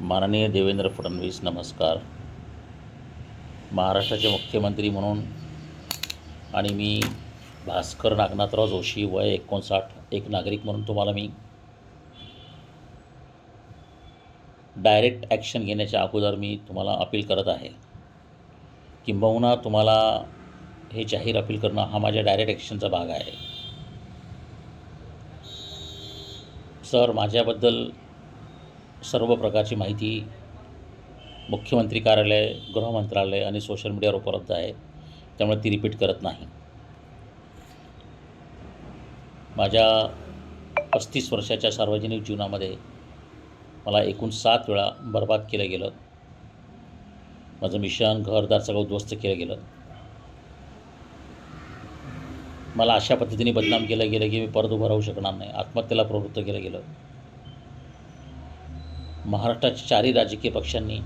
माननीय देवेंद्र फडणवीस नमस्कार. महाराष्ट्राचे मुख्यमंत्री म्हणून आणि मी भास्कर नागनाथराव जोशी वय एकोणसाठ एक नागरिक म्हणून तुम्हाला मी डायरेक्ट ॲक्शन घेण्याच्या अगोदर मी तुम्हाला अपील करत आहे. किंबहुना तुम्हाला हे जाहीर अपील करणं हा माझ्या डायरेक्ट ॲक्शनचा भाग आहे. सर माझ्याबद्दल सर्व प्रकारची माहिती मुख्यमंत्री कार्यालय गृहमंत्रालय आणि सोशल मीडियावर उपलब्ध आहे. त्यामुळे ती रिपीट करत नाही. माझ्या पस्तीस वर्षाच्या सार्वजनिक जीवनामध्ये मला एकूण सात वेळा बर्बाद केलं गेलं. माझं मिशन घरदार सगळं उद्ध्वस्त केलं गेलं. मला अशा पद्धतीने बदनाम केलं गेलं की मी परत उभं राहू शकणार नाही. आत्महत्येला प्रवृत्त केलं गेलं. महाराष्ट्राच्या चारही राजकीय पक्षांनी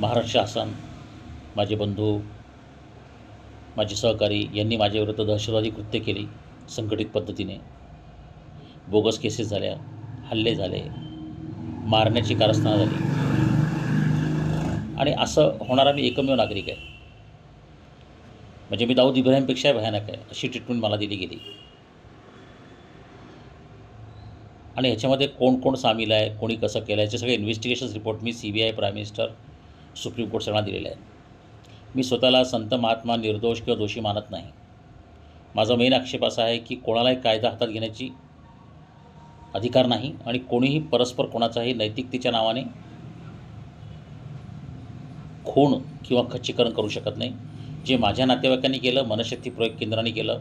महाराष्ट्र शासन माझे बंधू माझे सहकारी यांनी माझ्याविरुद्ध दहशतवादी कृत्य केली संघटित पद्धतीने. बोगस केसेस झाल्या हल्ले झाले मारण्याची कारस्थानं झाली. आणि असं होणारा मी एकमेव नागरिक आहे. म्हणजे मी दाऊद इब्राहिमपेक्षा भयानक आहे अशी ट्रीटमेंट मला दिली गेली. आणि ह्याच्यामध्ये कोण कोण सामील आहे कोणी कसं केलं याचे सगळे investigations report me C B I prime minister supreme court सगळ्यांना दिलेले आहे मी स्वतःला संत महात्मा निर्दोष किंवा दोषी मानत नाही. माझा मेन आक्षेप असा आहे की कोणालाही कायदा हातात घेण्याची अधिकार नाही आणि कोणीही परस्पर कोणाचाही नैतिकतेच्या नावाने खूण किंवा खच्चीकरण करू शकत नाही. जे माझ्या नातेवाईकांनी केलं मनशक्ती प्रयोग केंद्राने केलं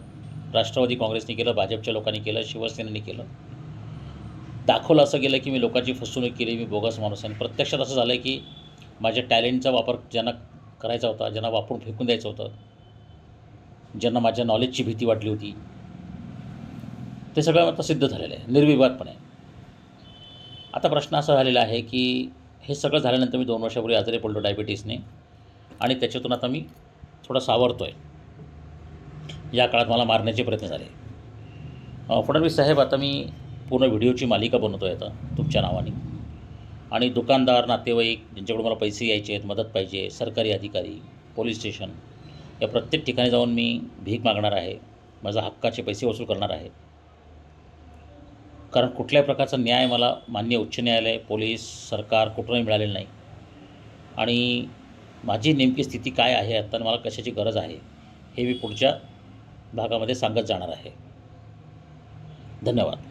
राष्ट्रवादी काँग्रेसने केलं भाजपच्या लोकांनी केलं शिवसेनेने केलं दाखवलं असं गेलं की मी लोकांची फसवणूक केली मी बोगस माणूस आहे. आणि प्रत्यक्षात असं झालं की माझ्या टॅलेंटचा वापर ज्यांना करायचा होता ज्यांना वापरून फेकून द्यायचं होतं ज्यांना माझ्या नॉलेजची भीती वाटली होती ते सगळं आता सिद्ध झालेलं आहे निर्विवादपणे. आता प्रश्न असा झालेला आहे की हे सगळं झाल्यानंतर मी दोन वर्षापूर्वी आजारी पडलो डायबिटीसने आणि त्याच्यातून आता मी थोडा सावरतो आहे या काळात मला मारण्याचे प्रयत्न झाले. फडणवीस साहेब आता मी पूर्ण व्हिडिओची मालिका बनवतो आहे आता तुमच्या नावाने. आणि दुकानदार नातेवाईक ज्यांच्याकडून मला पैसे यायचे आहेत मदत पाहिजे सरकारी अधिकारी पोलीस स्टेशन या प्रत्येक ठिकाणी जाऊन मी भीक मागणार आहे माझा हक्काचे पैसे वसूल करणार आहे. कारण कुठल्याही प्रकारचा न्याय मला मान्य उच्च न्यायालय पोलीस सरकार कुठूनही मिळालेलं नाही. आणि माझी नेमकी स्थिती काय आहे आता आणि मला कशाची गरज आहे हे मी पुढच्या भागामध्ये सांगत जाणार आहे. धन्यवाद.